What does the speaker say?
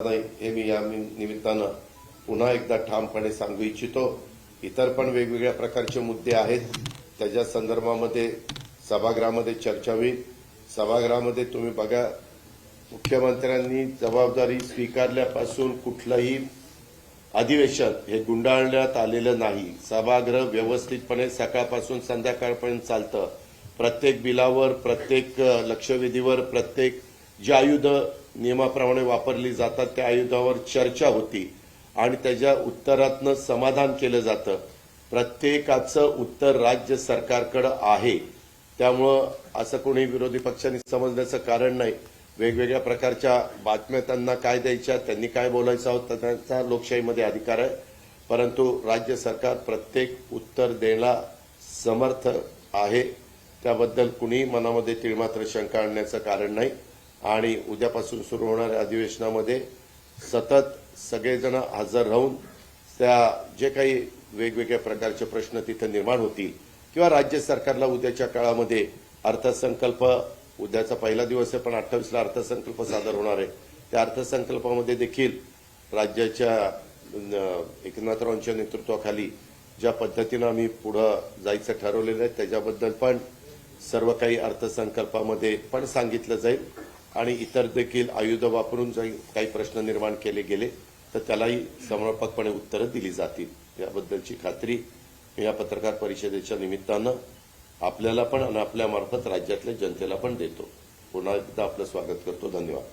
नाही हे मी या निमित्तानं पुन्हा एकदा ठामपणे सांगू इच्छितो इतर पण वेगवेगळ्या प्रकारचे मुद्दे आहेत. त्याच्या संदर्भामध्ये सभागृहामध्ये चर्चा होईल. सभागृहामध्ये तुम्ही बघा मुख्यमंत्र्यांनी जबाबदारी स्वीकारल्यापासून कुठलंही अधिवेशन हे गुंडाळण्यात आलेलं नाही. सभागृह व्यवस्थितपणे सकाळपासून संध्याकाळपर्यंत चालतं. प्रत्येक बिलावर प्रत्येक लक्षवेधीवर प्रत्येक जी आयुधं नियमाप्रमाणे वापरली जातात त्या आयुधावर चर्चा होती आणि त्याच्या उत्तरातनं समाधान केलं जातं. प्रत्येकाचं उत्तर राज्य सरकारकडं आहे. त्यामुळं असं कोणी विरोधी पक्षांनी समजण्याचं कारण नाही. वेगवेगळ्या प्रकारच्या बातम्या त्यांना काय द्यायच्या त्यांनी काय बोलायचं होतं त्यांचा लोकशाहीमध्ये अधिकार आहे. परंतु राज्य सरकार प्रत्येक उत्तर द्यायला समर्थ आहे. त्याबद्दल कुणीही मनामध्ये तिळमात्र शंका आणण्याचं कारण नाही. आणि उद्यापासून सुरू होणाऱ्या अधिवेशनामध्ये सतत सगळेजण हजर राहून त्या जे काही वेगवेगळ्या प्रकारचे प्रश्न तिथे निर्माण होतील किंवा राज्य सरकारला उद्याच्या काळामध्ये अर्थसंकल्प उद्याचा पहिला दिवस आहे पण अठ्ठावीसला अर्थसंकल्प सादर होणार आहे. त्या अर्थसंकल्पामध्ये देखील राज्याच्या एकनाथरावांच्या नेतृत्वाखाली ज्या पद्धतीनं आम्ही पुढं जायचं ठरवलेलं आहे त्याच्याबद्दल पण सर्व काही अर्थसंकल्पामध्ये पण सांगितलं जाईल. आणि इतर देखील आयुध वापरून जर काही प्रश्न निर्माण केले गेले तर त्यालाही समर्पकपणे उत्तरं दिली जातील. याबद्दलची खात्री या पत्रकार परिषदेच्या निमित्तानं आपल्याला पण आणि आपल्यामार्फत राज्यातल्या जनतेला पण देतो. पुन्हा एकदा आपलं स्वागत करतो. धन्यवाद.